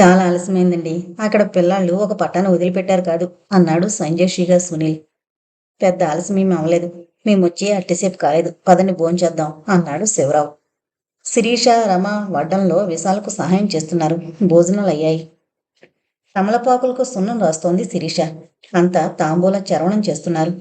చాలా ఆలస్యమైందండి. అక్కడ పిల్లాళ్ళు ఒక పట్టాన్ని వదిలిపెట్టారు కాదు అన్నాడు సంజయ్ సునీల్. పెద్ద ఆలస్యం అవ్వలేదు. మేము వచ్చి అట్టేసేపు కాలేదు. పదని భోంచేద్దాం అన్నాడు శివరావు. శిరీష రమ వడ్డంలో విశాలకు సహాయం చేస్తున్నారు. భోజనాలు అయ్యాయి. తమలపాకులకు సున్నం రాస్తోంది శిరీష. అంతా తాంబూల చరవణం చేస్తున్నారు.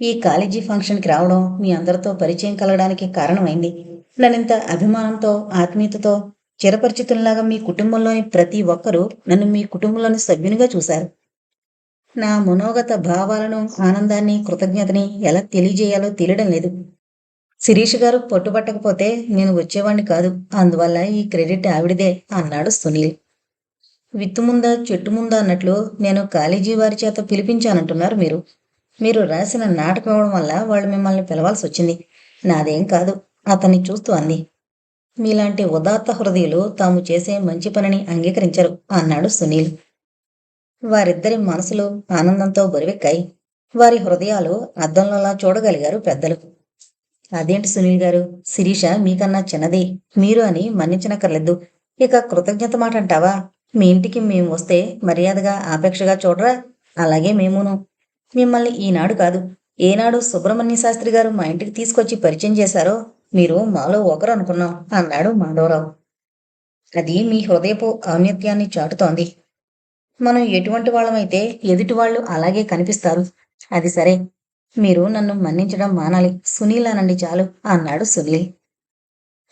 ఈ కాలేజీ ఫంక్షన్కి రావడం మీ అందరితో పరిచయం కలగడానికి కారణమైంది. నన్నింత అభిమానంతో ఆత్మీయతతో చిరపరిచితుల్లాగా మీ కుటుంబంలోని ప్రతి ఒక్కరూ నన్ను మీ కుటుంబంలోని సభ్యునిగా చూశారు. నా మనోగత భావాలను ఆనందాన్ని కృతజ్ఞతని ఎలా తెలియజేయాలో తెలియడం లేదు. శిరీష్ గారు పట్టుబట్టకపోతే నేను వచ్చేవాణ్ణి కాదు. అందువల్ల ఈ క్రెడిట్ ఆవిడదే అన్నాడు సునీల్. విత్తు ముందా చెట్టు ముందా అన్నట్లు నేను కాలేజీ వారి చేత పిలిపించానంటున్నారు మీరు. మీరు రాసిన నాటకం అవడం వల్ల వాళ్ళు మిమ్మల్ని పిలవాల్సి వచ్చింది నాదేం కాదు. అతన్ని చూస్తూ అంది. మీలాంటి ఉదాత్త హృదయులు తాము చేసే మంచి పనిని అంగీకరించరు అన్నాడు సునీల్. వారిద్దరి మనసులు ఆనందంతో బరువెక్కాయి. వారి హృదయాలు అద్దంలోలా చూడగలిగారు పెద్దలు. అదేంటి సునీల్ గారు? శిరీష మీకన్నా చిన్నది. మీరు అని మన్నించనక్కర్లేదు. ఇక కృతజ్ఞత మాట అంటావా? మీ ఇంటికి మేము వస్తే మర్యాదగా ఆపేక్షగా చూడరా? అలాగే మేమును. మిమ్మల్ని ఈనాడు కాదు ఏనాడు సుబ్రహ్మణ్య శాస్త్రి గారు మా ఇంటికి తీసుకొచ్చి పరిచయం చేశారో? మీరు మాలో ఒకరు అనుకున్నాం అన్నాడు మాధవరావు. అది మీ హృదయపు ఔన్నత్యాన్ని చాటుతోంది. మనం ఎటువంటి వాళ్ళమైతే ఎదుటి వాళ్ళు అలాగే కనిపిస్తారు. అది సరే. మీరు నన్ను మన్నించడం మానాలి. సునీల్ అనండి చాలు అన్నాడు సునీల్.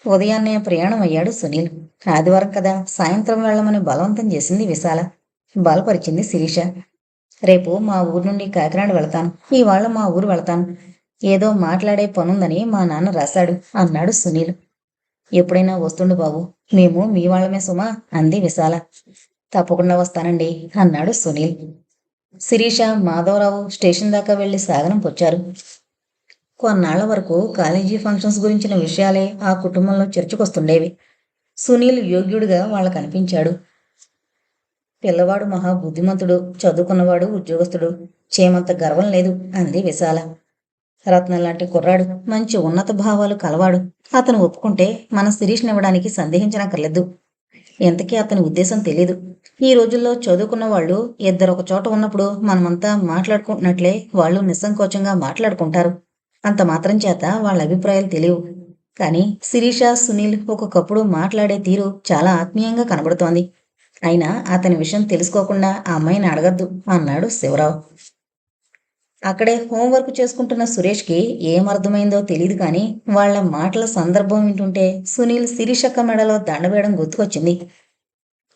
ఉదయాన్నే ప్రయాణం అయ్యాడు సునీల్. ఆదివారం కదా సాయంత్రం వెళ్ళమని బలవంతం చేసింది విశాల. బలపరిచింది శిరీష. రేపు మా ఊరు నుండి కాకినాడ వెళతాను. ఇవాళ మా ఊరు వెళతాను. ఏదో మాట్లాడే పనుందని మా నాన్న రాశాడు అన్నాడు సునీల్. ఎప్పుడైనా వస్తుండు బాబు. మేము మీ వాళ్ళమే సుమా అంది విశాల. తప్పకుండా వస్తానండి అన్నాడు సునీల్. శిరీష మాధవరావు స్టేషన్ దాకా వెళ్ళి సాగరం పొచ్చారు. కొన్నాళ్ళ వరకు కాలేజీ ఫంక్షన్స్ గురించిన విషయాలే ఆ కుటుంబంలో చర్చకొస్తుండేవి. సునీల్ యోగ్యుడిగా వాళ్ళకు అనిపించాడు పిల్లవాడు మహా బుద్ధిమంతుడు చదువుకున్నవాడు ఉద్యోగస్తుడు చేమంత గర్వం లేదు అంది విశాల. రత్న లాంటి కుర్రాడు మంచి ఉన్నత భావాలు కలవాడు. అతను ఒప్పుకుంటే మన శిరీష్నివ్వడానికి సందేహించనక్కర్లేదు. ఎంతకీ అతని ఉద్దేశం తెలీదు. ఈ రోజుల్లో చదువుకున్న వాళ్ళు ఇద్దరు ఒక చోట ఉన్నప్పుడు మనమంతా మాట్లాడుకుంటున్నట్లే వాళ్ళు నిస్సంకోచంగా మాట్లాడుకుంటారు. అంత మాత్రం చేత వాళ్ళ అభిప్రాయాలు తెలియవు. కానీ శిరీష సునీల్ ఒక్కొక్కప్పుడు మాట్లాడే తీరు చాలా ఆత్మీయంగా కనబడుతోంది. అయినా అతని విషయం తెలుసుకోకుండా ఆ అమ్మాయిని అడగద్దు అన్నాడు శివరావు. అక్కడే హోంవర్క్ చేసుకుంటున్న సురేష్కి ఏం అర్థమైందో తెలియదు కానీ వాళ్ళ మాటల సందర్భం వింటుంటే సునీల్ శిరీషక్క మెడలో దండవేయడం గుర్తుకొచ్చింది.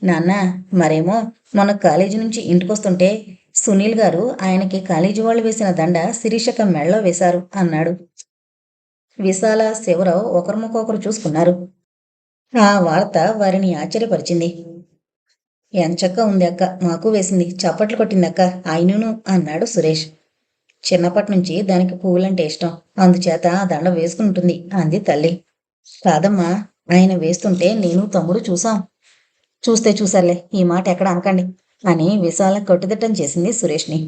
నాన్న మరేమో? మన కాలేజీ నుంచి ఇంటికొస్తుంటే సునీల్ గారు ఆయనకి కాలేజీ వాళ్ళు వేసిన దండ శిరీషక్క మెడలో వేశారు అన్నాడు. విశాల శివరావు ఒకరిముకొకరు చూసుకున్నారు. ఆ వార్త వారిని ఆశ్చర్యపరిచింది. ఎంచక్క ఉంది అక్క మాకు వేసింది చప్పట్లు కొట్టింది అక్క ఆయనను అన్నాడు సురేష్. చిన్నప్పటి నుంచి దానికి పువ్వులంటే ఇష్టం. అందుచేత ఆ దండ వేసుకుంటుంది అంది తల్లి. కాదమ్మా ఆయన వేస్తుంటే నేను తమ్ముడు చూసాం చూస్తే చూసారులే ఈ మాట ఎక్కడ అనకండి అని విశాల కట్టుదిట్టం చేసింది సురేష్ని.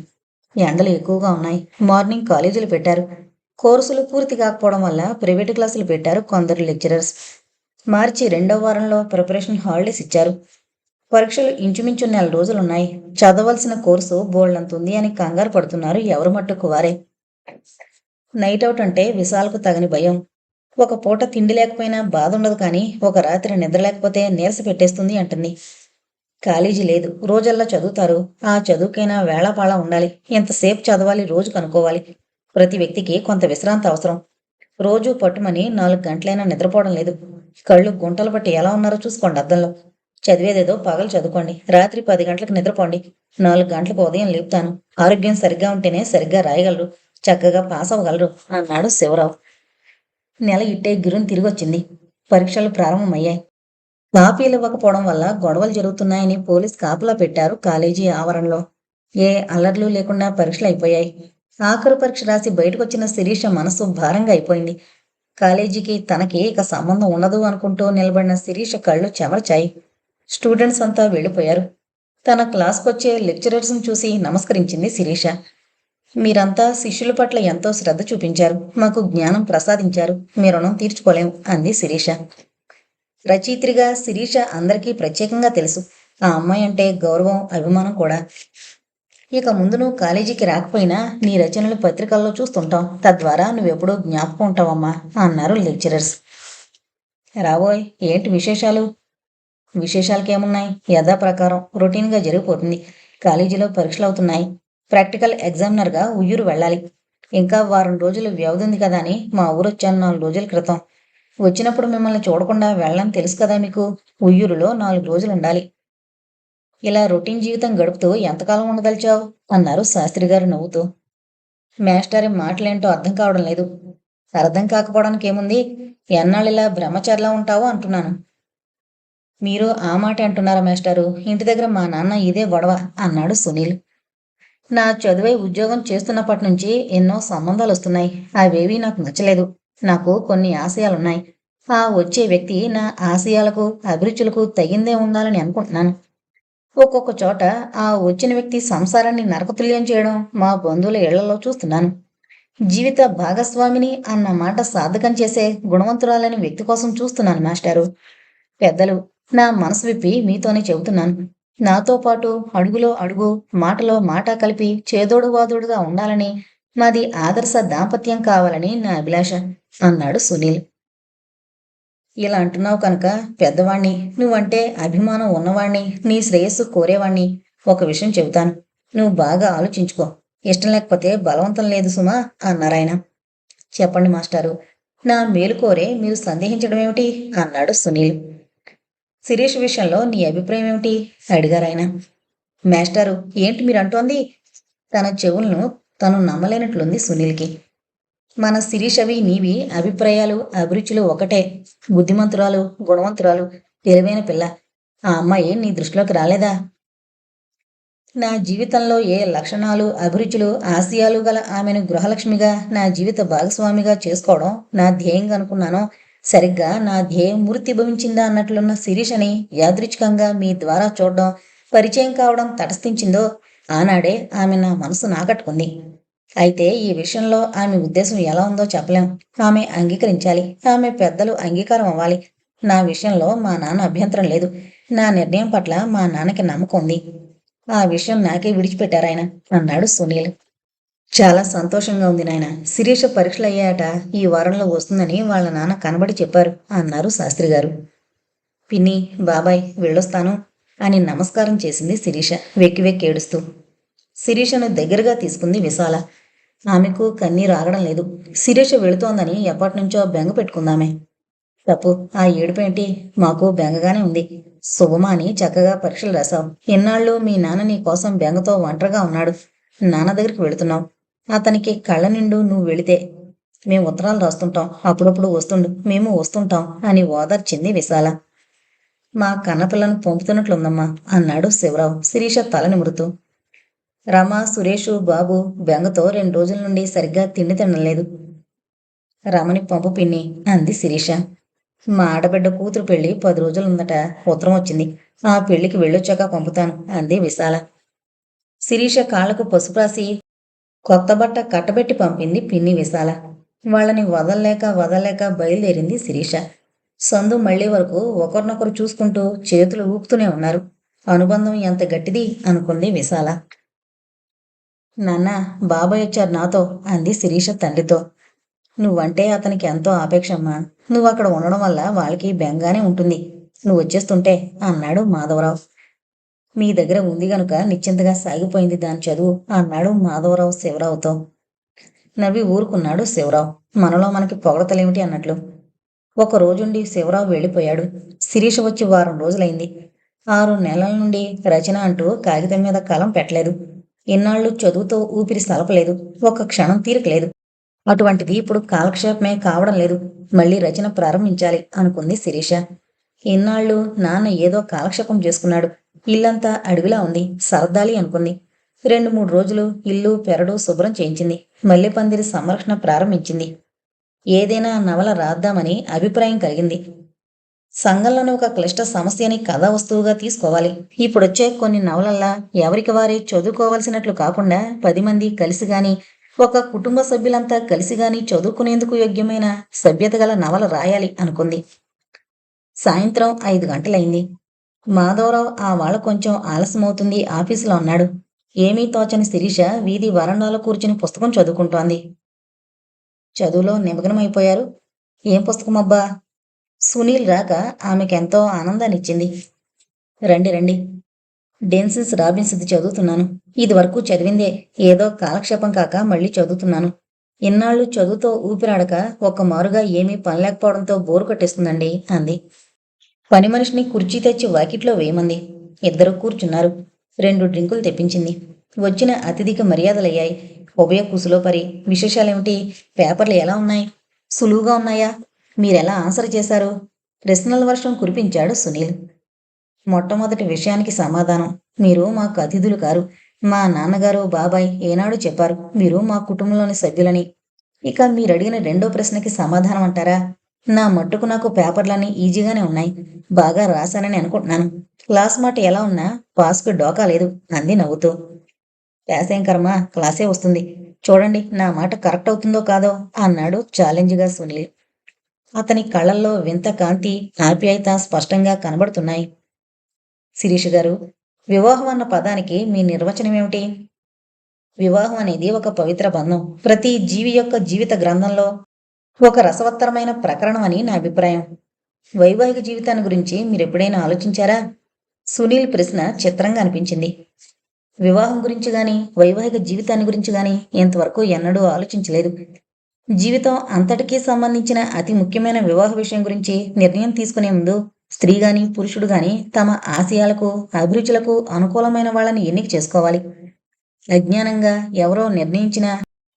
ఎండలు ఎక్కువగా ఉన్నాయి మార్నింగ్ కాలేజీలు పెట్టారు. కోర్సులు పూర్తి కాకపోవడం వల్ల ప్రైవేటు క్లాసులు పెట్టారు కొందరు లెక్చరర్స్. మార్చి రెండవ వారంలో ప్రిపరేషన్ హాలిడేస్ ఇచ్చారు. పరీక్షలు ఇంచుమించు నెల రోజులున్నాయి. చదవలసిన కోర్సు బోల్డంతుంది అని కంగారు పడుతున్నారు ఎవరు మట్టుకు వారే. నైట్ అవుట్ అంటే విశాల్కు తగని భయం. ఒక పూట తిండి లేకపోయినా బాధ ఉండదు కానీ ఒక రాత్రి నిద్ర లేకపోతే నీరస పెట్టేస్తుంది అంటుంది. కాలేజీ లేదు. రోజల్లా చదువుతారు. ఆ చదువుకైనా వేళాపాళ ఉండాలి. ఎంతసేపు చదవాలి రోజు కనుక్కోవాలి. ప్రతి వ్యక్తికి కొంత విశ్రాంతి అవసరం. రోజు పట్టుమని నాలుగు గంటలైనా నిద్రపోవడం లేదు. కళ్ళు గుంటలు పట్టి ఎలా ఉన్నారో చూసుకోండి అద్దంలో. చదివేదేదో పగలు చదువుకోండి. రాత్రి పది గంటలకు నిద్రపోండి. నాలుగు గంటలకు ఉదయం లేపుతాను. ఆరోగ్యం సరిగ్గా ఉంటేనే సరిగ్గా రాయగలరు. చక్కగా పాస్ అవ్వగలరు అన్నాడు శివరావు. నెల ఇట్టే గిరుని తిరిగొచ్చింది. పరీక్షలు ప్రారంభమయ్యాయి. కాపీలు ఇవ్వకపోవడం వల్ల గొడవలు జరుగుతున్నాయని పోలీస్ కాపులా పెట్టారు కాలేజీ ఆవరణలో. ఏ అల్లర్లు లేకుండా పరీక్షలు అయిపోయాయి. ఆఖరు పరీక్ష రాసి బయటకొచ్చిన శిరీష మనసు భారంగా అయిపోయింది. కాలేజీకి తనకి ఇక సంబంధం ఉండదు అనుకుంటూ నిలబడిన శిరీష కళ్ళు చెమర్చాయి. స్టూడెంట్స్ అంతా వెళ్ళిపోయారు. తన క్లాస్కి వచ్చే లెక్చరర్స్ని చూసి నమస్కరించింది శిరీష. మీరంతా శిష్యుల పట్ల ఎంతో శ్రద్ధ చూపించారు. మాకు జ్ఞానం ప్రసాదించారు. మీ రుణం తీర్చుకోలేం అంది శిరీష. రచయిత్రిగా శిరీష అందరికీ ప్రత్యేకంగా తెలుసు. ఆ అమ్మాయి అంటే గౌరవం అభిమానం కూడా. ఇక ముందు నువ్వు కాలేజీకి రాకపోయినా నీ రచనలు పత్రికల్లో చూస్తుంటాం. తద్వారా నువ్వెప్పుడూ జ్ఞాపకం ఉంటావమ్మా అన్నారు లెక్చరర్స్. రాబోయ్ ఏంటి విశేషాలు? విశేషాలుకేమున్నాయి? యథా ప్రకారం రొటీన్గా జరిగిపోతుంది. కాలేజీలో పరీక్షలు అవుతున్నాయి. ప్రాక్టికల్ ఎగ్జామినర్గా ఉయ్యూరు వెళ్ళాలి. ఇంకా వారం రోజులు వ్యవధి ఉంది కదా అని మా ఊరు వచ్చాను నాలుగు రోజుల క్రితం. వచ్చినప్పుడు మిమ్మల్ని చూడకుండా వెళ్ళని తెలుసు కదా మీకు? ఉయ్యూరులో నాలుగు రోజులు ఉండాలి. ఇలా రొటీన్ జీవితం గడుపుతూ ఎంతకాలం ఉండదలిచావు? అన్నారు శాస్త్రి గారు నవ్వుతూ. మేస్టారి మాటలేంటో అర్థం కావడం లేదు. అర్థం కాకపోవడానికి ఏముంది ఎన్నాళ్ళు ఇలా బ్రహ్మచారిలా ఉంటావో అంటున్నాను. మీరు ఆ మాట అంటున్నారా మేస్టారు? ఇంటి దగ్గర మా నాన్న ఇదే గొడవ అన్నాడు సునీల్. నా చదువై ఉద్యోగం చేస్తున్నప్పటి నుంచి ఎన్నో సంబంధాలు వస్తున్నాయి. అవేవీ నాకు నచ్చలేదు. నాకు కొన్ని ఆశయాలున్నాయి. ఆ వచ్చే వ్యక్తి నా ఆశయాలకు అభిరుచులకు తగిందే ఉండాలని అనుకుంటున్నాను. ఒక్కొక్క చోట ఆ వచ్చిన వ్యక్తి సంసారాన్ని నరకతుల్యం చేయడం మా బంధువుల ఇళ్ళలో చూస్తున్నాను. జీవిత భాగస్వామిని అన్న మాట సాధకం చేసే గుణవంతురాలని వ్యక్తి కోసం చూస్తున్నాను మాస్టారు. పెద్దలు నా మనసు విప్పి మీతోనే చెబుతున్నాను. నాతో పాటు అడుగులో అడుగు మాటలో మాట కలిపి చేదోడు వాదోడుగా ఉండాలని మాది ఆదర్శ దాంపత్యం కావాలని నా అభిలాష అన్నాడు సునీల్. ఇలా అంటున్నావు కనుక పెద్దవాణ్ణి నువ్వంటే అభిమానం ఉన్నవాణ్ణి నీ శ్రేయస్సు కోరేవాణ్ణి ఒక విషయం చెబుతాను. నువ్వు బాగా ఆలోచించుకో. ఇష్టం లేకపోతే బలవంతం లేదు సుమా అన్నారాయన. చెప్పండి మాస్టారు నా మేలు కోరే మీరు సందేహించడం ఏమిటి అన్నాడు సునీల్. శిరీష్ విషయంలో నీ అభిప్రాయం ఏమిటి? అడిగారు ఆయన. మాస్టారు ఏంటి మీరు అంటోంది? తన చెవులను తను నమ్మలేనట్లుంది సునీల్కి. మన శిరీష్ అవి నీవి అభిప్రాయాలు అభిరుచులు ఒకటే. బుద్ధిమంతురాలు గుణవంతురాలు తెలివైన పిల్ల. ఆ అమ్మాయి నీ దృష్టిలోకి రాలేదా? నా జీవితంలో ఏ లక్షణాలు అభిరుచులు ఆశయాలు గల ఆమెను గృహలక్ష్మిగా నా జీవిత భాగస్వామిగా చేసుకోవడం నా ధ్యేయంగా అనుకున్నానో సరిగ్గా నా ధ్యేయం మూర్తి భవించిందా అన్నట్లున్న శిరీషని యాదృచ్ఛికంగా మీ ద్వారా చూడడం పరిచయం కావడం తటస్థించిందో ఆనాడే ఆమె నా మనసు నాకట్టుకుంది. అయితే ఈ విషయంలో ఆమె ఉద్దేశం ఎలా ఉందో చెప్పలేం. ఆమె అంగీకరించాలి. ఆమె పెద్దలు అంగీకారం అవ్వాలి. నా విషయంలో మా నాన్న అభ్యంతరం లేదు. నా నిర్ణయం పట్ల మా నాన్నకి నమ్మకం ఉంది. ఆ విషయం నాకే విడిచిపెట్టారాయన అన్నాడు సునీల్. చాలా సంతోషంగా ఉంది నాయన. శిరీష పరీక్షలు అయ్యాట ఈ వారంలో వస్తుందని వాళ్ళ నాన్న కనబడి చెప్పారు అన్నారు శాస్త్రి గారు. పిన్ని బాబాయ్ వెళ్ళొస్తాను అని నమస్కారం చేసింది శిరీష వెక్కి వెక్కి ఏడుస్తూ. శిరీషను దగ్గరగా తీసుకుంది విశాల. ఆమెకు కన్నీరు ఆగడం లేదు. శిరీష వెళుతోందని ఎప్పటినుంచో బెంగ పెట్టుకుందామే. తప్పు ఆ ఏడుపేంటి మాకు బెంగగానే ఉంది. శుభమాని చక్కగా పరీక్షలు రాశావు. ఎన్నాళ్ళు మీ నాన్న నీ కోసం బెంగతో ఒంటరిగా ఉన్నాడు. నాన్న దగ్గరికి వెళుతున్నావు. అతనికి కళ్ళ నిండు నువ్వు వెళితే మేము ఉత్తరాలు రాస్తుంటాం. అప్పుడప్పుడు వస్తుండు. మేము వస్తుంటాం అని ఓదార్చింది విశాల. మా కన్నపిల్లను పంపుతున్నట్లుందమ్మా అన్నాడు శివరావు. శిరీష తల నిమురుతూ. రమ సురేషు బాబు బెంగతో రెండు రోజుల నుండి సరిగ్గా తిండి తినలేదు. రమని పంపు పిన్ని అంది శిరీష. మా ఆడబిడ్డ కూతురు పెళ్ళి పది రోజులుందట ఉత్తరం వచ్చింది. ఆ పెళ్ళికి వెళ్ళొచ్చాక పంపుతాను అంది విశాల. శిరీష కాళ్ళకు పసుపు రాసి కొత్త బట్ట కట్టబెట్టి పంపింది పిన్ని విశాల. వాళ్ళని వదలలేక వదలలేక బయలుదేరింది శిరీష. సందు మళ్ళీ వరకు ఒకరినొకరు చూసుకుంటూ చేతులు ఊపుతూనే ఉన్నారు. అనుబంధం ఎంత గట్టిది అనుకుంది విశాల. నాన్న బాబాయ్ వచ్చారు నాతో అంది శిరీష తండ్రితో. నువ్వంటే అతనికి ఎంతో ఆపేక్షమ్మా నువ్వు అక్కడ ఉండడం వల్ల వాళ్ళకి బెంగానే ఉంటుంది. నువ్వు వచ్చేస్తుంటే అన్నాడు మాధవరావు. మీ దగ్గర ఉంది గనుక నిశ్చింతగా సాగిపోయింది దాని చదువు అన్నాడు మాధవరావు శివరావుతో. నవ్వి ఊరుకున్నాడు శివరావు. మనలో మనకి పొగడతలేమిటి అన్నట్లు. ఒక రోజుండి శివరావు వెళ్ళిపోయాడు. శిరీష వచ్చి వారం రోజులైంది. ఆరు నెలల నుండి రచన అంటూ కాగితం మీద కలం పెట్టలేదు. ఇన్నాళ్ళు చదువుతో ఊపిరి సలపలేదు. ఒక క్షణం తీరకలేదు అటువంటిది ఇప్పుడు కాలక్షేపమే కావడం లేదు. మళ్ళీ రచన ప్రారంభించాలి అనుకుంది శిరీష. ఇన్నాళ్ళు నాన్న ఏదో కాలక్షేపం చేసుకున్నాడు. ఇల్లంతా అడవిలా ఉంది. సరదాలి అనుకుంది. రెండు మూడు రోజులు ఇల్లు పెరడు శుభ్రం చేయించింది. మల్లెపందిరి సంరక్షణ ప్రారంభించింది. ఏదైనా నవల రాద్దామని అభిప్రాయం కలిగింది. సంఘంలోని ఒక క్లిష్ట సమస్యని కథా వస్తువుగా తీసుకోవాలి. ఇప్పుడొచ్చే కొన్ని నవలల్లా ఎవరికి వారే చదువుకోవాల్సినట్లు కాకుండా పది మంది కలిసి గాని ఒక కుటుంబ సభ్యులంతా కలిసి గాని చదువుకునేందుకు యోగ్యమైన సభ్యత గల నవల రాయాలి అనుకుంది. సాయంత్రం ఐదు గంటలైంది. మాధవరావు ఆ వాళ్ళ కొంచెం ఆలస్యమవుతుంది ఆఫీసులో ఉన్నాడు ఏమీ తోచని శిరీష వీధి వరండాలో కూర్చుని పుస్తకం చదువుకుంటోంది. చదువులో నిమగ్నమైపోయారు. ఏం పుస్తకం అబ్బా సునీల్ రాక ఆమెకెంతో ఆనందాన్నిచ్చింది. రండి రండి. డెన్సిస్ రాబిన్స్ది చదువుతున్నాను. ఇది వరకు చదివిందే. ఏదో కాలక్షేపం కాక మళ్ళీ చదువుతున్నాను. ఇన్నాళ్ళు చదువుతో ఊపిరాడక ఒక్క మారుగా ఏమీ పని లేకపోవడంతో బోరు కట్టేస్తుందండి అంది. పని మనిషిని కుర్చీ తెచ్చి వాకిట్లో వేయమంది. ఇద్దరు కూర్చున్నారు. రెండు డ్రింకులు తెప్పించింది. వచ్చిన అతిథికి మర్యాదలయ్యాయి. ఉభయ కుసులో పరి విశేషాలేమిటి? పేపర్లు ఎలా ఉన్నాయి? సులువుగా ఉన్నాయా? మీరెలా ఆన్సర్ చేశారు? ప్రశ్నల వర్షం కురిపించాడు సునీల్. మొట్టమొదటి విషయానికి సమాధానం. మీరు మాకు అతిథులు కారు. మా నాన్నగారు బాబాయ్ ఏనాడు చెప్పారు. మీరు మా కుటుంబంలోని సభ్యులని. ఇక మీరు అడిగిన రెండో ప్రశ్నకి సమాధానం అంటారా? నా మట్టుకు నాకు పేపర్లన్నీ ఈజీగానే ఉన్నాయి. బాగా రాశానని అనుకుంటున్నాను. క్లాస్ మాట ఎలా ఉన్నా పాస్కు డోకా లేదు అంది నవ్వుతూ. పాసేం కర్మ క్లాసే వస్తుంది. చూడండి నా మాట కరెక్ట్ అవుతుందో కాదో అన్నాడు ఛాలెంజ్గా సునీల్. అతని కళ్ళల్లో వింత కాంతి ఆప్యాయత స్పష్టంగా కనబడుతున్నాయి. శిరీష్ గారు వివాహం అన్న పదానికి మీ నిర్వచనం ఏమిటి? వివాహం అనేది ఒక పవిత్ర బంధం. ప్రతి జీవి యొక్క జీవిత గ్రంథంలో ఒక రసవత్తరమైన ప్రకరణం అని నా అభిప్రాయం. వైవాహిక జీవితాన్ని గురించి మీరు ఎప్పుడైనా ఆలోచించారా? సునీల్ ప్రశ్న చిత్రంగా అనిపించింది. వివాహం గురించి గాని వైవాహిక జీవితాన్ని గురించి గాని ఇంతవరకు ఎన్నడూ ఆలోచించలేదు. జీవితం అంతటికీ సంబంధించిన అతి ముఖ్యమైన వివాహ విషయం గురించి నిర్ణయం తీసుకునే ముందు స్త్రీ గాని పురుషుడు గాని తమ ఆశయాలకు అభిరుచులకు అనుకూలమైన వాళ్ళని ఎన్నిక చేసుకోవాలి. అజ్ఞానంగా ఎవరో నిర్ణయించిన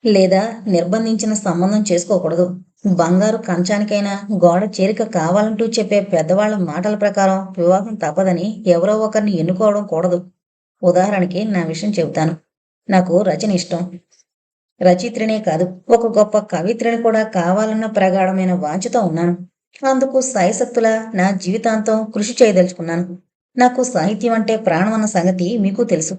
లేదా నిర్బంధించిన సంబంధం చేసుకోకూడదు. బంగారు కంచానికైనా గోడ చేరిక కావాలంటూ చెప్పే పెద్దవాళ్ళ మాటల ప్రకారం వివాహం తప్పదని ఎవరో ఒకరిని ఎన్నుకోవడం కూడదు. ఉదాహరణకి నా విషయం చెబుతాను. నాకు రచన ఇష్టం. రచయిత్రినే కాదు ఒక గొప్ప కవిత్రిని కూడా కావాలన్న ప్రగాఢమైన వాంఛతో ఉన్నాను. అందుకు సాయశక్తుల నా జీవితాంతం కృషి చేయదలుచుకున్నాను. నాకు సాహిత్యం అంటే ప్రాణం అన్న సంగతి మీకు తెలుసు.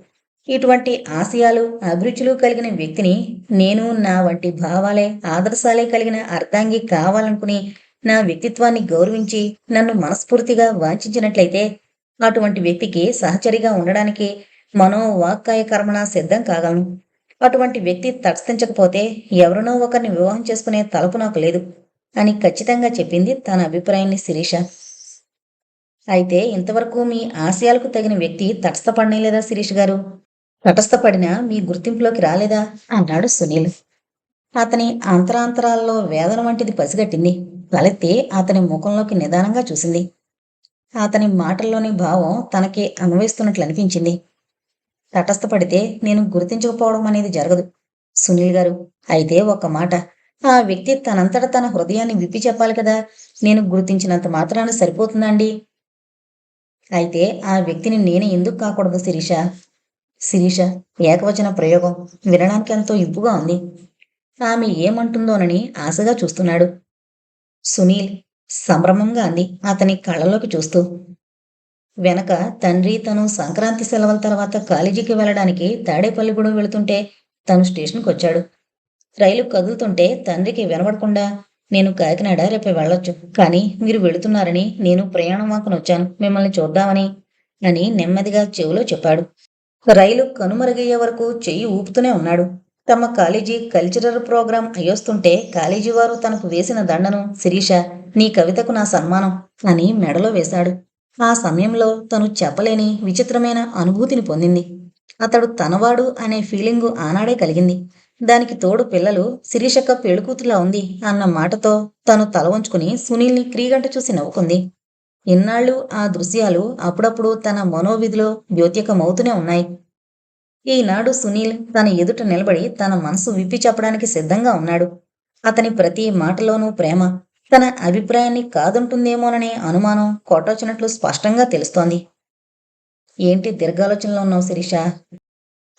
ఇటువంటి ఆశయాలు అభిరుచులు కలిగిన వ్యక్తిని నేను నా వంటి భావాలే ఆదర్శాలే కలిగిన అర్ధాంగి కావాలనుకుని నా వ్యక్తిత్వాన్ని గౌరవించి నన్ను మనస్ఫూర్తిగా వాంఛించినట్లయితే అటువంటి వ్యక్తికి సహచరిగా ఉండడానికి మనో వాక్కాయ కర్మణ సిద్ధం కాగలను. అటువంటి వ్యక్తి తటస్థించకపోతే ఎవరినో ఒకరిని వివాహం చేసుకునే తలపు నాకు లేదు అని ఖచ్చితంగా చెప్పింది తన అభిప్రాయాన్ని శిరీష. అయితే ఇంతవరకు మీ ఆశయాలకు తగిన వ్యక్తి తటస్థపడనేలేదా శిరీష్ గారు? తటస్థపడినా మీ గుర్తింపులోకి రాలేదా? అన్నాడు సునీల్. అతని అంతరాంతరాల్లో వేదన వంటిది పసిగట్టింది. లలితే అతని ముఖంలోకి నిదానంగా చూసింది. అతని మాటల్లోని భావం తనకి అనుభవిస్తున్నట్లు అనిపించింది. తటస్థపడితే నేను గుర్తించకపోవడం అనేది జరగదు సునీల్ గారు. అయితే ఒక మాట ఆ వ్యక్తి తనంతట తన హృదయాన్ని విప్పి చెప్పాలి కదా. నేను గుర్తించినంత మాత్రాన సరిపోతుందండి అయితే ఆ వ్యక్తిని నేను ఎందుకు కాకూడదు శిరీష? శిరీష ఏకవచన ప్రయోగం వినడానికి ఎంతో ఇంపుగా ఉంది. ఆమె ఏమంటుందోనని ఆశగా చూస్తున్నాడు. సునీల్ సంభ్రమంగా అంది అతని కళ్ళలోకి చూస్తూ. వెనక తండ్రి తను సంక్రాంతి సెలవుల తర్వాత కాలేజీకి వెళ్ళడానికి తాడేపల్లిగూడెం వెళుతుంటే తను స్టేషన్కి వచ్చాడు. రైలు కదులుతుంటే తండ్రికి వినబడకుండా నేను కాకినాడ రేపు వెళ్ళొచ్చు కానీ మీరు వెళుతున్నారని నేను ప్రయాణం వాకున వచ్చాను మిమ్మల్ని చూద్దామని అని నెమ్మదిగా చెవిలో చెప్పాడు. రైలు కనుమరుగయ్యే వరకు చెయ్యి ఊపుతూనే ఉన్నాడు. తమ కాలేజీ కల్చరల్ ప్రోగ్రాం అయ్యొస్తుంటే కాలేజీ వారు తనకు వేసిన దండను శిరీష నీ కవితకు నా సన్మానం అని మెడలో వేశాడు. ఆ సమయంలో తను చెప్పలేని విచిత్రమైన అనుభూతిని పొందింది. అతడు తనవాడు అనే ఫీలింగు ఆనాడే కలిగింది. దానికి తోడు పిల్లలు శిరీషక్క పెళ్ళికూతులా ఉంది అన్న మాటతో తను తల వంచుకుని సునీల్ని క్రీగంట చూసి నవ్వుకుంది. ఇన్నాళ్ళు ఆ దృశ్యాలు అప్పుడప్పుడు తన మనోవిధిలో ద్యోత్యకమవుతూనే ఉన్నాయి. ఈనాడు సునీల్ తన ఎదుట నిలబడి తన మనసు విప్పి చెప్పడానికి సిద్ధంగా ఉన్నాడు. అతని ప్రతి మాటలోనూ ప్రేమ తన అభిప్రాయాన్ని కాదంటుందేమోననే అనుమానం కొట్టొచ్చినట్లు స్పష్టంగా తెలుస్తోంది. ఏంటి దీర్ఘాలోచనలో ఉన్నావు శిరీష?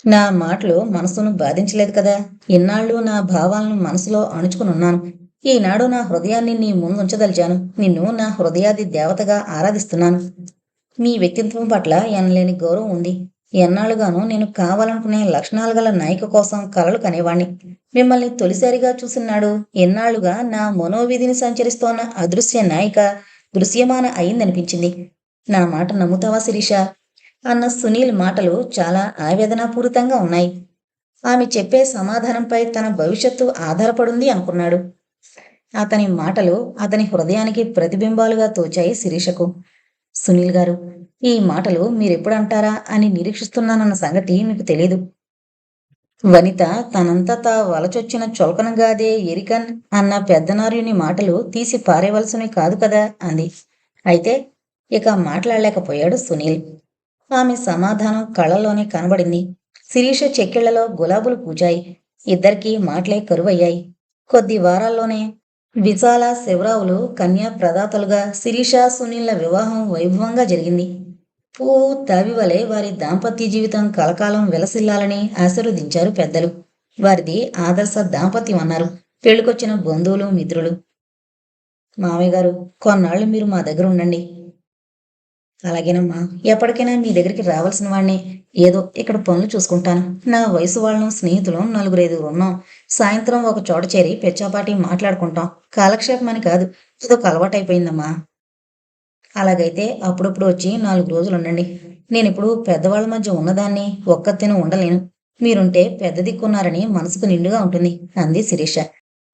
నా మాటలు మనసును బాధించలేదు కదా? ఇన్నాళ్ళు నా భావాలను మనసులో అణుచుకునున్నాను ఈనాడు నా హృదయాన్ని నీ ముందుంచదలిచాను. నిన్ను నా హృదయాది దేవతగా ఆరాధిస్తున్నాను. మీ వ్యక్తిత్వం పట్ల ఎనలేని గౌరవం ఉంది. ఎన్నాళ్ళుగాను నేను కావాలనుకునే లక్షణాలు గల నాయిక కోసం కలలు కనేవాణ్ణి. మిమ్మల్ని తొలిసారిగా చూసినాడు. ఎన్నాళ్ళుగా నా మనోవిధిని సంచరిస్తోన్న అదృశ్య నాయిక దృశ్యమాన అయిందనిపించింది. నా మాట నమ్ముతావా శిరీష? అన్న సునీల్ మాటలు చాలా ఆవేదనాపూరితంగా ఉన్నాయి. ఆమె చెప్పే సమాధానంపై తన భవిష్యత్తు ఆధారపడుంది అనుకున్నాడు. అతని మాటలు అతని హృదయానికి ప్రతిబింబాలుగా తోచాయి శిరీషకు. సునీల్ గారు ఈ మాటలు మీరెప్పుడు అంటారా అని నిరీక్షిస్తున్నానన్న సంగతి మీకు తెలీదు. వనిత తనంతా తా వలచొచ్చిన చొలకనగాదే ఎరికన్ అన్న పెద్దనార్యుని మాటలు తీసి పారేవలసినవి కాదు కదా అంది. అయితే ఇక మాట్లాడలేకపోయాడు సునీల్. ఆమె సమాధానం కళ్ళలోనే కనబడింది. శిరీష చెక్కిళ్ళలో గులాబులు పూచాయి ఇద్దరికీ మాటలే కరువయ్యాయి. కొద్ది వారాల్లోనే విశాల శివరావులు కన్యా ప్రదాతలుగా శిరీష సునీళ్ళ వివాహం వైభవంగా జరిగింది. పువ్వు తవివలే వారి దాంపత్య జీవితం కలకాలం విలసిల్లాలని ఆశీర్వదించారు పెద్దలు. వారిది ఆదర్శ దాంపత్యం అన్నారు. పెళ్ళికొచ్చిన బంధువులు మిత్రులు. మామయ్య గారు కొన్నాళ్ళు మీరు మా దగ్గర ఉండండి. అలాగేనమ్మా ఎప్పటికైనా మీ దగ్గరికి రావాల్సిన వాడిని. ఏదో ఇక్కడ పనులు చూసుకుంటాను. నా వయసు వాళ్ళను స్నేహితులం నలుగురు ఐదుగురు ఉన్నాం. సాయంత్రం ఒక చోట చేరి పెచ్చాపాటి మాట్లాడుకుంటాం. కాలక్షేపం అని కాదు ఇదొక అలవాటైపోయిందమ్మా. అలాగైతే అప్పుడప్పుడు వచ్చి నాలుగు రోజులు ఉండండి. నేను ఇప్పుడు పెద్దవాళ్ళ మధ్య ఉన్నదాన్ని ఒక్కతిని ఉండలేను. మీరుంటే పెద్ద దిక్కున్నారని మనసుకు నిండుగా ఉంటుంది అంది శిరీష.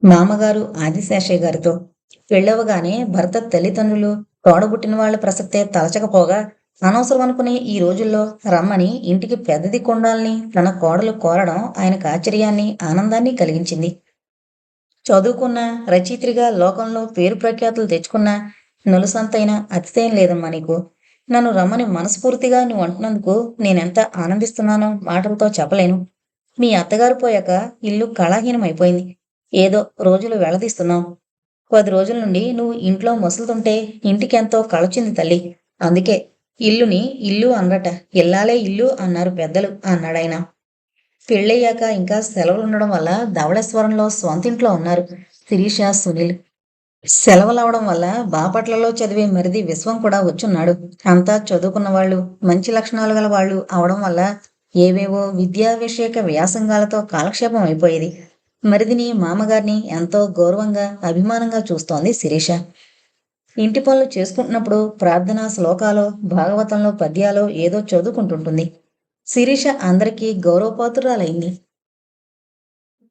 మామగారు ఆదిశేషయ్య గారితో. పెళ్ళవగానే భర్త తల్లిదండ్రులు తోడబుట్టిన వాళ్ళ ప్రసక్తే తలచకపోగా అనవసరం అనుకునే ఈ రోజుల్లో రమ్మని ఇంటికి పెద్ద దిక్కుండాలని తన కోడలు కోరడం ఆయనకు ఆశ్చర్యాన్ని ఆనందాన్ని కలిగించింది. చదువుకున్న రచయిత్రిగా లోకంలో పేరు ప్రఖ్యాతులు తెచ్చుకున్న నులసంతైన అతిశయం లేదమ్మా నీకు. నన్ను రమ్మని మనస్ఫూర్తిగా నువ్వు అంటున్నందుకు నేనెంత ఆనందిస్తున్నానో మాటలతో చెప్పలేను. మీ అత్తగారు పోయాక ఇల్లు కళాహీనమైపోయింది. ఏదో రోజులు వెళదీస్తున్నాం. పది రోజుల నుండి నువ్వు ఇంట్లో మొసలుతుంటే ఇంటికెంతో కళచింది తల్లి. అందుకే ఇల్లుని ఇల్లు అన్నట. ఇల్లాలే ఇల్లు అన్నారు పెద్దలు అన్నాడాయన. పెళ్ళయ్యాక ఇంకా సెలవులు ఉండడం వల్ల ధవళేశ్వరంలో స్వంతింట్లో ఉన్నారు శిరీష సునీల్. సెలవులు అవడం వల్ల బాపట్లలో చదివే మరిది విశ్వం కూడా వచ్చున్నాడు. అంతా చదువుకున్న వాళ్ళు మంచి లక్షణాలు గల వాళ్ళు అవడం వల్ల ఏవేవో విద్యా విషయక వ్యాసంగాలతో కాలక్షేపం అయిపోయేది. మరిదిని మామగారిని ఎంతో గౌరవంగా అభిమానంగా చూస్తోంది శిరీష. ఇంటి పనులు చేసుకుంటున్నప్పుడు ప్రార్థనా శ్లోకాలో భాగవతంలో పద్యాలో ఏదో చదువుకుంటుంటుంది. శిరీష అందరికీ గౌరవపాత్రురాలైంది.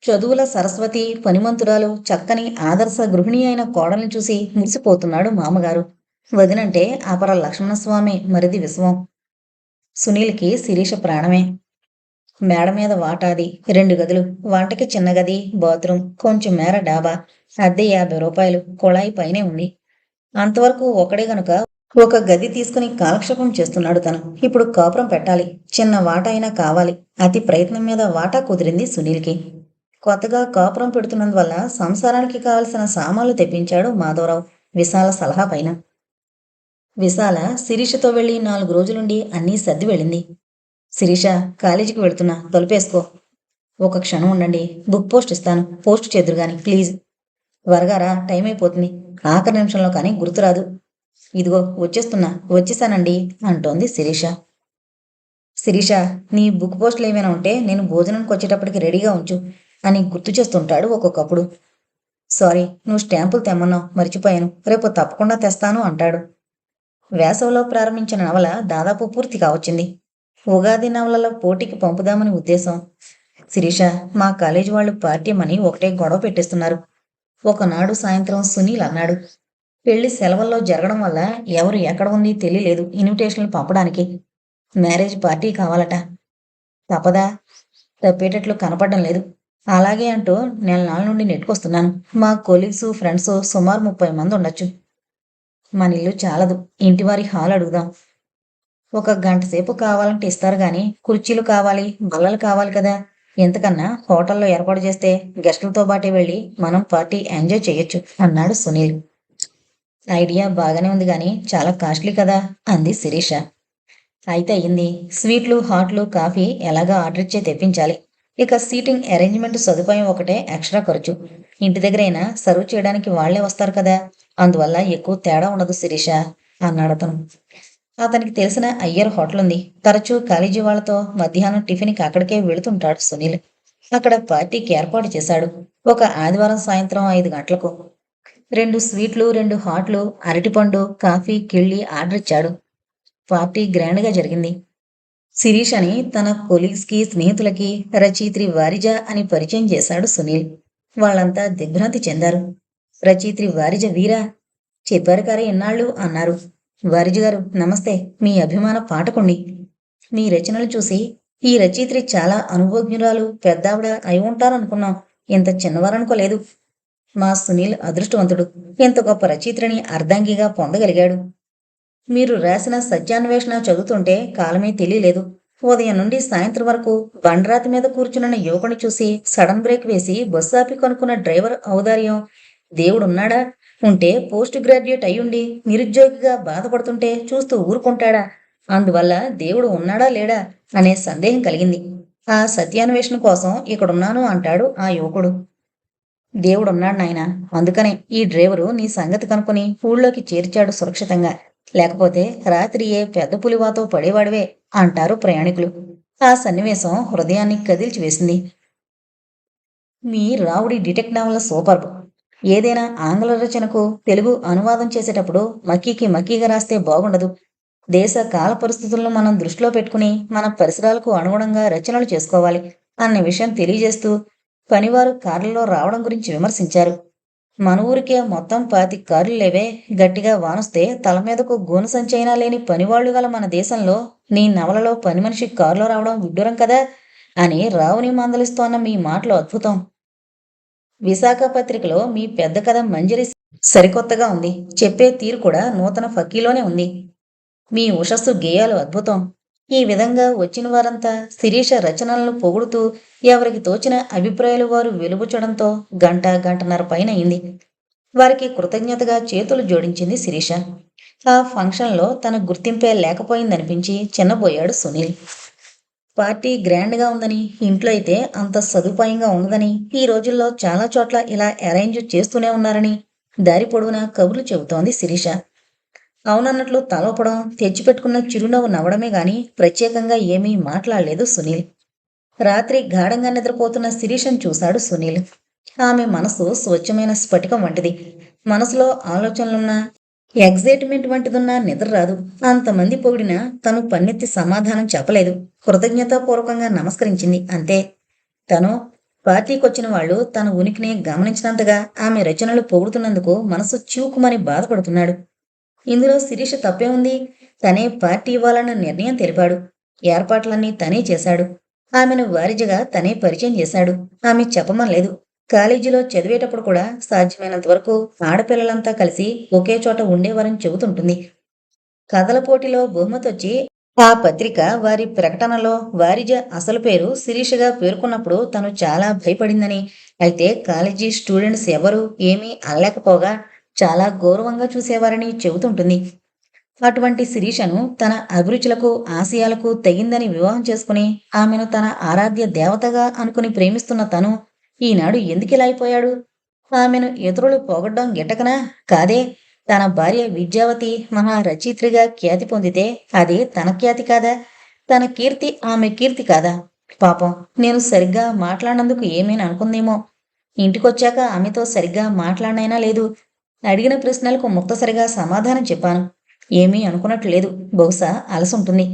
చదువుల సరస్వతి పనిమంతురాలు చక్కని ఆదర్శ గృహిణి అయిన కోడల్ని చూసి మురిసిపోతున్నాడు మామగారు. వదినంటే అపర లక్ష్మణస్వామి మరిది విశ్వం. సునీల్కి శిరీష ప్రాణమే. మేడ మీద వాటాది. రెండు గదులు వంటకి చిన్న గది బాత్రూమ్ కొంచెం మేర డాబా. అద్దె యాభై రూపాయలు కుళాయి పైనే ఉంది. అంతవరకు ఒకడే గనుక ఒక గది తీసుకుని కాలక్షేపం చేస్తున్నాడు తను. ఇప్పుడు కాపురం పెట్టాలి. చిన్న వాటా అయినా కావాలి. అతి ప్రయత్నం మీద వాటా కుదిరింది సునీల్కి. కొత్తగా కాపురం పెడుతున్నందువల్ల సంసారానికి కావలసిన సామాన్లు తెప్పించాడు మాధవరావు విశాల సలహా పైన. విశాల శిరీషతో వెళ్ళి నాలుగు రోజులుండి అన్నీ సర్ది వెళ్ళింది. శిరీష కాలేజీకి వెళుతున్నా. తలుపేసుకో. ఒక క్షణం ఉండండి. బుక్ పోస్ట్ ఇస్తాను. పోస్ట్ చేదురు గాని ప్లీజ్. వరగారా టైం అయిపోతుంది ఆఖరి నిమిషంలో కానీ గుర్తురాదు ఇదిగో వచ్చేస్తున్నా. వచ్చేసానండి అంటోంది శిరీష. శిరీష నీ బుక్ పోస్టులు ఏమైనా ఉంటే నేను భోజనానికి వచ్చేటప్పటికి రెడీగా ఉంచు అని గుర్తు చేస్తుంటాడు ఒక్కొక్కప్పుడు. సారీ నువ్వు స్టాంపులు తెమ్మన్నావు. మర్చిపోయాను. రేపు తప్పకుండా తెస్తాను అంటాడు. వేసవిలో ప్రారంభించిన నవల దాదాపు పూర్తి కావచ్చింది. ఉగాది నవలలో పోటీకి పంపుదామని ఉద్దేశం. శిరీష మా కాలేజీ వాళ్ళు పార్టీ మని ఒకటే గొడవ పెట్టేస్తున్నారు. ఒకనాడు సాయంత్రం సునీల్ అన్నాడు పెళ్ళి సెలవుల్లో జరగడం వల్ల ఎవరు ఎక్కడ ఉంది తెలియలేదు ఇన్విటేషన్లు పంపడానికి. మ్యారేజ్ పార్టీ కావాలట. తప్పదా? తప్పేటట్లు కనపడడం లేదు. అలాగే అంటూ నెల నాళ్ళ నుండి నెట్టుకొస్తున్నాను. మా కొలీగ్స్ ఫ్రెండ్స్ సుమారు ముప్పై మంది ఉండొచ్చు. మన ఇల్లు చాలదు. ఇంటివారి హాల్ అడుగుదాం. ఒక గంట సేపు కావాలంటే ఇస్తారు గాని కుర్చీలు కావాలి బల్లలు కావాలి కదా. ఎంతకన్నా హోటల్లో ఏర్పాటు చేస్తే గెస్టులతో పాటే వెళ్ళి మనం పార్టీ ఎంజాయ్ చేయొచ్చు అన్నాడు సునీల్. ఐడియా బాగానే ఉంది కానీ చాలా కాస్ట్లీ కదా అంది శిరీష. అయితే అయింది స్వీట్లు హాట్లు కాఫీ ఎలాగా ఆర్డర్ ఇచ్చే తెప్పించాలి. ఇక సీటింగ్ అరేంజ్మెంట్ సదుపాయం ఒకటే ఎక్స్ట్రా ఖర్చు. ఇంటి దగ్గరైనా సర్వ్ చేయడానికి వాళ్ళే వస్తారు కదా. అందువల్ల ఎక్కువ తేడా ఉండదు శిరీష అన్నాడు అతను. అతనికి తెలిసిన అయ్యర్ హోటల్ ఉంది తరచూ కాలేజీ వాళ్ళతో మధ్యాహ్నం టిఫిన్కి అక్కడికే వెళుతుంటాడు సునీల్. అక్కడ పార్టీకి ఏర్పాటు చేశాడు. ఒక ఆదివారం సాయంత్రం ఐదు గంటలకు. రెండు స్వీట్లు రెండు హాట్లు అరటిపండు కాఫీ కిళ్ళి ఆర్డర్ ఇచ్చాడు. పార్టీ గ్రాండ్గా జరిగింది. శిరీష్ అని తన కొలీగ్స్కి స్నేహితులకి రచయిత్రి వారిజ అని పరిచయం చేశాడు సునీల్. వాళ్ళంతా దిగ్భ్రాంతి చెందారు. రచయిత్రి వారిజ వీరా చెప్పారు కారే ఎన్నాళ్ళు అన్నారు. వారిజ గారు నమస్తే. మీ అభిమాన పాఠకుండి మీ రచనలు చూసి ఈ రచయిత్రి చాలా అనుభవజ్ఞురాలు పెద్దావిడ అయి ఉంటారనుకున్నాం. ఇంత చిన్నవారనుకోలేదు. మా సునీల్ అదృష్టవంతుడు. ఇంత గొప్ప రచయిత్రిని అర్ధాంగిగా పొందగలిగాడు. మీరు రాసిన సత్యాన్వేషణ చదువుతుంటే కాలమే తెలియలేదు. ఉదయం నుండి సాయంత్రం వరకు బండరాతి మీద కూర్చున్న యువకుని చూసి సడన్ బ్రేక్ వేసి బస్సు ఆపి కొనుక్కున్న డ్రైవర్ ఔదార్యం దేవుడున్నాడా? ఉంటే పోస్ట్ గ్రాడ్యుయేట్ అయ్యుండి నిరుద్యోగిగా బాధపడుతుంటే చూస్తూ ఊరుకుంటాడా? అందువల్ల దేవుడు ఉన్నాడా లేడా అనే సందేహం కలిగింది. ఆ సత్యాన్వేషణ కోసం ఇక్కడున్నాను అంటాడు ఆ యువకుడు. దేవుడున్నాడు నాయన అందుకనే ఈ డ్రైవరు నీ సంగతి కనుక్కుని ఊళ్ళోకి చేర్చాడు సురక్షితంగా. లేకపోతే రాత్రియే పెద్ద పులివాతో పడేవాడివే అంటారు ప్రయాణికులు. ఆ సన్నివేశం హృదయాన్ని కదిల్చి వేసింది మీ రావుడి డిటెక్ట్ నవల సూపర్ ఏదైనా ఆంగ్ల రచనకు తెలుగు అనువాదం చేసేటప్పుడు మక్కీకి మక్కీగా రాస్తే బాగుండదు. దేశ కాల పరిస్థితులను మనం దృష్టిలో పెట్టుకుని మన పరిసరాలకు అనుగుణంగా రచనలు చేసుకోవాలి అన్న విషయం తెలియజేస్తూ పనివారు కార్లలో రావడం గురించి విమర్శించారు. మన ఊరికే మొత్తం పాతి కార్లు లేవే గట్టిగా వానొస్తే తల మీదకు గోను సంచైనా లేని పనివాళ్ళు గల మన దేశంలో నీ నవలలో పని మనిషి కారులో రావడం విడ్డూరం కదా అని రావుని మందలిస్తోన్న మీ మాటలు అద్భుతం. విశాఖ పత్రికలో మీ పెద్ద కథ మంజరి సరికొత్తగా ఉంది. చెప్పే తీరు కూడా నూతన ఫకీలోనే ఉంది. మీ ఉషస్సు గేయాలు అద్భుతం. ఈ విధంగా వచ్చిన వారంతా శిరీష రచనలను పొగుడుతూ ఎవరికి తోచిన అభిప్రాయాలు వారు వెలుగుచడంతో గంట గంటన్నర పైన అయింది వారికి కృతజ్ఞతగా చేతులు జోడించింది శిరీష. ఆ ఫంక్షన్లో తన గుర్తింపే లేకపోయిందనిపించి చిన్నపోయాడు సునీల్. పార్టీ గ్రాండ్గా ఉందని ఇంట్లో అయితే అంత సదుపాయంగా ఉండదని ఈ రోజుల్లో చాలా చోట్ల ఇలా అరేంజ్ చేస్తూనే ఉన్నారని దారి పొడవునా కబుర్లు చెబుతోంది శిరీష. అవునన్నట్లు తలపడం తెచ్చిపెట్టుకున్న చిరునవ్వు నవ్వడమే గాని ప్రత్యేకంగా ఏమీ మాట్లాడలేదు సునీల్. రాత్రి గాఢంగా నిద్రపోతున్న శిరీషను చూశాడు సునీల్. ఆమె మనసు స్వచ్ఛమైన స్ఫటికం వంటిది. మనసులో ఆలోచనలున్నా ఎగ్జైట్మెంట్ వంటిదున్నా నిద్ర రాదు. అంతమంది పొగిడిన తను పన్నెత్తి సమాధానం చెప్పలేదు. కృతజ్ఞతాపూర్వకంగా నమస్కరించింది. అంతే. తను పార్టీకొచ్చిన వాళ్ళు తన ఉనికిని గమనించినంతగా ఆమె రచనలు పొగుడుతున్నందుకు మనసు చూకుమని బాధపడుతున్నాడు. ఇందులో శిరీష తప్పే ఉంది. తనే పార్టీ ఇవ్వాలన్న నిర్ణయం తెలిపాడు. ఏర్పాట్లన్నీ తనే చేశాడు. ఆమెను వారిజగా తనే పరిచయం చేశాడు. ఆమె చెప్పమనలేదు. కాలేజీలో చదివేటప్పుడు కూడా సాధ్యమైనంత వరకు ఆడపిల్లలంతా కలిసి ఒకే చోట ఉండేవారని చెబుతుంటుంది. కథల పోటీలో బహుమతి వచ్చి ఆ పత్రిక వారి ప్రకటనలో వారిజ అసలు పేరు శిరీషగా పేర్కొన్నప్పుడు తను చాలా భయపడిందని. అయితే కాలేజీ స్టూడెంట్స్ ఎవరు ఏమీ అనలేకపోగా చాలా గౌరవంగా చూసేవారని చెబుతుంటుంది. అటువంటి శిరీషను తన అభిరుచులకు ఆశయాలకు తెగిందని వివాహం చేసుకుని ఆమెను తన ఆరాధ్య దేవతగా అనుకుని ప్రేమిస్తున్న తను ఈనాడు ఎందుకిలా అయిపోయాడు? ఆమెను ఇతరులు పోగొట్టడం గిట్టకనా కాదే తన భార్య విద్యావతి మహా రచయిత్రిగా ఖ్యాతి పొందితే అది తన ఖ్యాతి కాదా? తన కీర్తి ఆమె కీర్తి కాదా? పాపం నేను సరిగ్గా మాట్లాడినందుకు ఏమైనా అనుకుందేమో? ఇంటికొచ్చాక ఆమెతో సరిగ్గా మాట్లాడినైనా లేదు. అడిగిన ప్రశ్నలకు ముక్తసరిగా సమాధానం చెప్పాను. ఏమీ అనుకున్నట్లు లేదు. బహుశా అలసుంటుంది.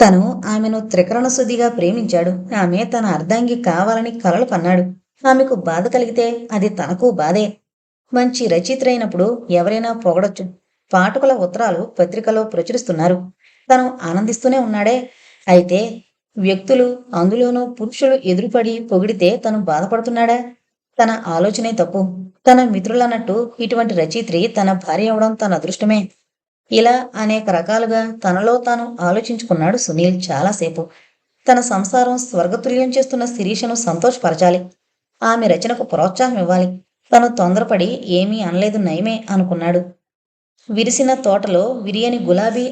తను ఆమెను త్రికరణ శుద్ధిగా ప్రేమించాడు. ఆమె తన అర్ధాంగి కావాలని కలలు కన్నాడు. ఆమెకు బాధ కలిగితే అది తనకు బాధే. మంచి రచయిత్ర ఎవరైనా పొగడొచ్చు. పాఠకుల ఉత్తరాలు పత్రికలో ప్రచురిస్తున్నారు. తను ఆనందిస్తూనే ఉన్నాడే. అయితే వ్యక్తులు అందులోనూ పురుషులు ఎదురుపడి పొగిడితే తను బాధపడుతున్నాడా? తన ఆలోచనే తప్పు. తన మిత్రులన్నట్టు ఇటువంటి రచయిత్రి తన భార్య అవడం తన అదృష్టమే. ఇలా అనేక రకాలుగా తనలో తాను ఆలోచించుకున్నాడు సునీల్ చాలాసేపు. తన సంసారం స్వర్గతుల్యం చేస్తున్న శిరీషను సంతోషపరచాలి. ఆమె రచనకు ప్రోత్సాహం ఇవ్వాలి తను తొందరపడి ఏమీ అనలేదు నయమే అనుకున్నాడు. విరిసిన తోటలో విరియని గులాబీ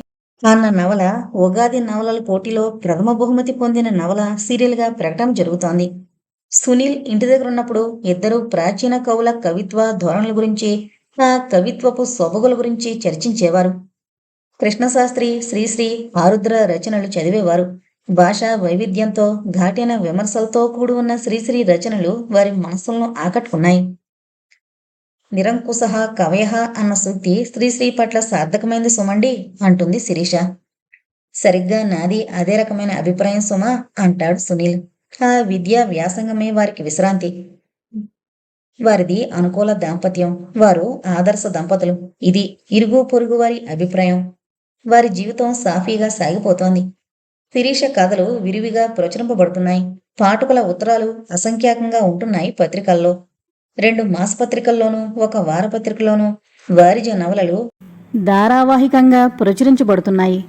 అన్న నవల ఉగాది నవలల పోటీలో ప్రథమ బహుమతి పొందిన నవల సీరియల్గా ప్రకటన జరుగుతోంది. సునీల్ ఇంటి దగ్గర ఉన్నప్పుడు ఇద్దరు ప్రాచీన కవుల కవిత్వ ధోరణుల గురించి ఆ కవిత్వపు సొబగుల గురించి చర్చించేవారు. కృష్ణశాస్త్రి శ్రీశ్రీ ఆరుద్ర రచనలు చదివేవారు. భాషా వైవిధ్యంతో ఘాటైన విమర్శలతో కూడి ఉన్న శ్రీశ్రీ రచనలు వారి మనసులను ఆకట్టుకున్నాయి. నిరంకుశ కవయ అన్న సూక్తి శ్రీశ్రీ పట్ల సార్థకమైంది సుమండి అంటుంది శిరీష. సరిగ్గా నాది అదే రకమైన అభిప్రాయం సుమా అంటాడు సునీల్. ఆ విద్యా వ్యాసంగమే వారికి విశ్రాంతి. వారిది అనుకూల దాంపత్యం వారు ఆదర్శ దంపతులు. ఇది ఇరుగు పొరుగు వారి అభిప్రాయం. వారి జీవితం సాఫీగా సాగిపోతోంది. శిరీష కథలు విరివిగా ప్రచురింపబడుతున్నాయి. పాఠకుల ఉత్తరాలు అసంఖ్యాకంగా ఉంటున్నాయి పత్రికల్లో. రెండు మాసపత్రికల్లోనూ ఒక వారపత్రికలోనూ వారిజ నవలలు ధారావాహికంగా ప్రచురించబడుతున్నాయి.